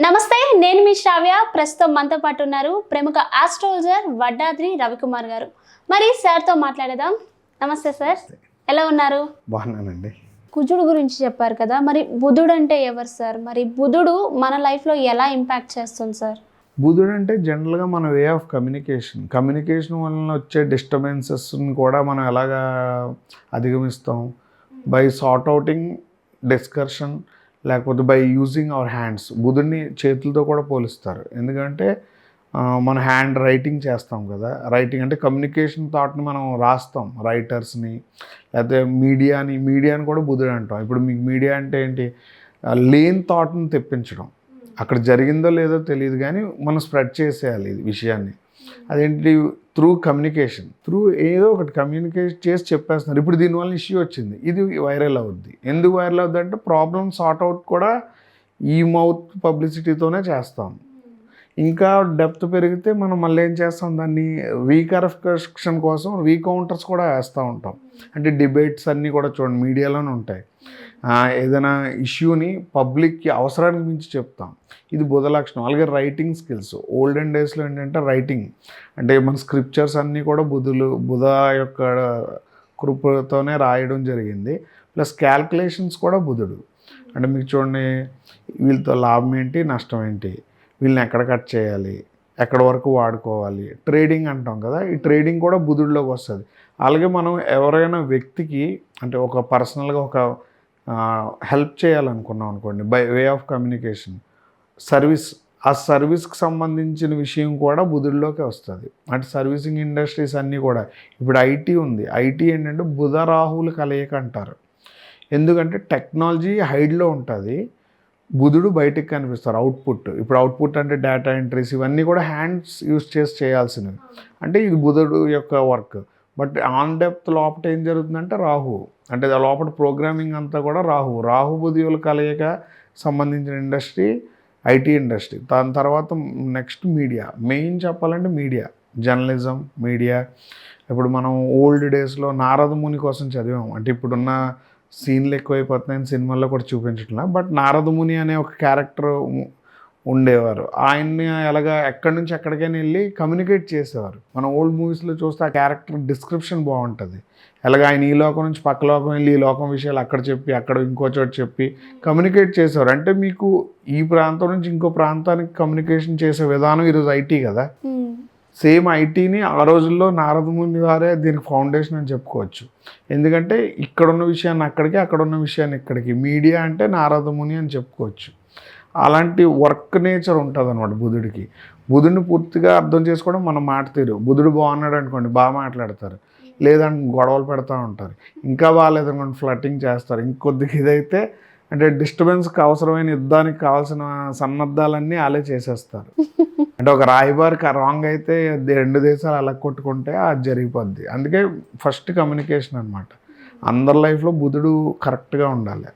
నమస్తే నేను మీ శ్రావ్య. ప్రస్తుతం మనతో పాటు ఉన్నారు ప్రముఖ ఆస్ట్రాలజర్ వడ్డాద్రి రవికుమార్ గారు. మరి సార్తో మాట్లాడదాం నమస్తే సార్. ఎలా ఉన్నారు? బాగున్నానండి. కుజుడు గురించి చెప్పారు కదా మరి బుధుడు అంటే ఎవరు సార్? మరి బుధుడు మన లైఫ్లో ఎలా ఇంపాక్ట్ చేస్తుంది సార్? బుధుడు అంటే జనరల్గా మన వే ఆఫ్ కమ్యూనికేషన్. కమ్యూనికేషన్ వలన వచ్చే డిస్టర్బెన్సెస్ని కూడా మనం ఎలాగా అధిగమిస్తాం? బై సార్ట్ అవుటింగ్ డిస్కర్షన్ లేకపోతే బై యూజింగ్ అవర్ హ్యాండ్స్ బుధుడిని చేతులతో కూడా పోలిస్తారు. ఎందుకంటే మన హ్యాండ్ రైటింగ్ చేస్తాం కదా. రైటింగ్ అంటే కమ్యూనికేషన్ థాట్ని మనం రాస్తాం. రైటర్స్ని లేకపోతే మీడియాని మీడియాని కూడా బుధుడు అంటాం. ఇప్పుడు మీకు మీడియా అంటే ఏంటి? లేన్ థాట్ని తెప్పించడం. అక్కడ జరిగిందో లేదో తెలియదు కానీ మనం స్ప్రెడ్ చేసేయాలి విషయాన్ని. అదేంటి? Through communication. త్రూ ఏదో ఒకటి కమ్యూనికేట్ చేసి చెప్పేస్తున్నారు. ఇప్పుడు దీనివల్ల ఇష్యూ వచ్చింది. ఇది వైరల్ అవుద్ది. ఎందుకు వైరల్ అవుద్ది అంటే ప్రాబ్లమ్ సార్ట్ అవుట్ కూడా ఈ మౌత్ పబ్లిసిటీతోనే చేస్తాం. ఇంకా డెప్త్ పెరిగితే మనం మళ్ళీ ఏం చేస్తాం? దాన్ని రీకరెక్షన్ కోసం రీకౌంటర్స్ కూడా వేస్తూ ఉంటాం. అంటే డిబేట్స్ అన్నీ కూడా చూడండి మీడియాలోనే ఉంటాయి. ఏదైనా ఇష్యూని పబ్లిక్కి అవసరానికి మించి చెప్తాం. ఇది బుధ లక్షణం. అలాగే రైటింగ్ స్కిల్స్ ఓల్డెన్ డేస్లో ఏంటంటే రైటింగ్ అంటే మన స్క్రిప్చర్స్ అన్నీ కూడా బుధులు బుధ యొక్క కృపతోనే రాయడం జరిగింది. ప్లస్ క్యాల్కులేషన్స్ కూడా బుధుడు. అంటే మీకు చూడండి వీళ్ళతో లాభం ఏంటి? నష్టం ఏంటి? వీళ్ళని ఎక్కడ కట్ చేయాలి? ఎక్కడ వరకు వాడుకోవాలి? ట్రేడింగ్ అంటాం కదా ఈ ట్రేడింగ్ కూడా బుధుడిలోకి వస్తుంది. అలాగే మనం ఎవరైనా వ్యక్తికి అంటే ఒక పర్సనల్గా ఒక హెల్ప్ చేయాలనుకున్నాం అనుకోండి by way of communication service ఆ సర్వీస్కి సంబంధించిన విషయం కూడా బుధుడిలోకి వస్తుంది. అంటే సర్వీసింగ్ ఇండస్ట్రీస్ అన్నీ కూడా ఇప్పుడు ఐటీ ఉంది. ఐటీ ఏంటంటే బుధ రాహువులు కలయిక అంటారు. ఎందుకంటే టెక్నాలజీ హైడ్లో ఉంటుంది. బుధుడు బయటికి కనిపిస్తారు అవుట్పుట్ ఇప్పుడు అవుట్పుట్ అంటే డేటా ఎంట్రీస్ ఇవన్నీ కూడా హ్యాండ్స్ యూస్ చేసి చేయాల్సినవి. అంటే ఇది బుధుడు యొక్క వర్క్ బట్ ఆన్ డెప్త్ లోపల ఏం జరుగుతుందంటే రాహు. అంటే లోపల ప్రోగ్రామింగ్ అంతా కూడా రాహు. రాహు బుధువుల కలయిక సంబంధించిన ఇండస్ట్రీ ఐటీ ఇండస్ట్రీ దాని తర్వాత నెక్స్ట్ మీడియా మెయిన్ చెప్పాలంటే మీడియా జర్నలిజం మీడియా ఇప్పుడు మనం ఓల్డ్ డేస్లో నారద ముని కోసం చదివాం అంటే ఇప్పుడున్న సీన్లు ఎక్కువైపోతున్నాయని సినిమాల్లో కూడా చూపించట్లా. బట్ నారదముని అనే ఒక క్యారెక్టర్ ఉండేవారు. ఆయన్ని ఎలాగా ఎక్కడి నుంచి ఎక్కడికైనా వెళ్ళి కమ్యూనికేట్ చేసేవారు. మన ఓల్డ్ మూవీస్లో చూస్తే ఆ క్యారెక్టర్ డిస్క్రిప్షన్ బాగుంటుంది. ఎలాగ ఆయన ఈ లోకం నుంచి పక్క లోకం వెళ్ళి ఈ లోకం విషయాలు అక్కడ చెప్పి అక్కడ ఇంకో చోటు చెప్పి కమ్యూనికేట్ చేసేవారు. అంటే మీకు ఈ ప్రాంతం నుంచి ఇంకో ప్రాంతానికి కమ్యూనికేషన్ చేసే విధానం ఈరోజు ఐటీ కదా. సేమ్ ఐటీని ఆ రోజుల్లో నారదముని వారే దీనికి ఫౌండేషన్ అని చెప్పుకోవచ్చు. ఎందుకంటే ఇక్కడున్న విషయాన్ని అక్కడికి అక్కడున్న విషయాన్ని ఇక్కడికి. మీడియా అంటే నారదముని అని చెప్పుకోవచ్చు. అలాంటి వర్క్ నేచర్ ఉంటుంది అనమాట బుధుడికి. బుధుడిని పూర్తిగా అర్థం చేసుకోవడం మన మాట తీరు. బుధుడు బాగున్నాడు అనుకోండి బాగా మాట్లాడతారు. లేదంటే గొడవలు పెడతా ఉంటారు. ఇంకా బాగాలేదనుకోండి ఫ్లటింగ్ చేస్తారు. ఇంకొద్దిగా ఇదైతే అంటే డిస్టర్బెన్స్కి అవసరమైన యుద్ధానికి కావాల్సిన సన్నద్ధాలన్నీ వాళ్ళే చేసేస్తారు. అంటే ఒక రాయబారికి రాంగ్ అయితే రెండు దేశాలు అలా కొట్టుకుంటే అది జరిగిపోద్ది. అందుకే ఫస్ట్ కమ్యూనికేషన్ అనమాట అందరి లైఫ్లో బుధుడు కరెక్ట్గా ఉండాలి.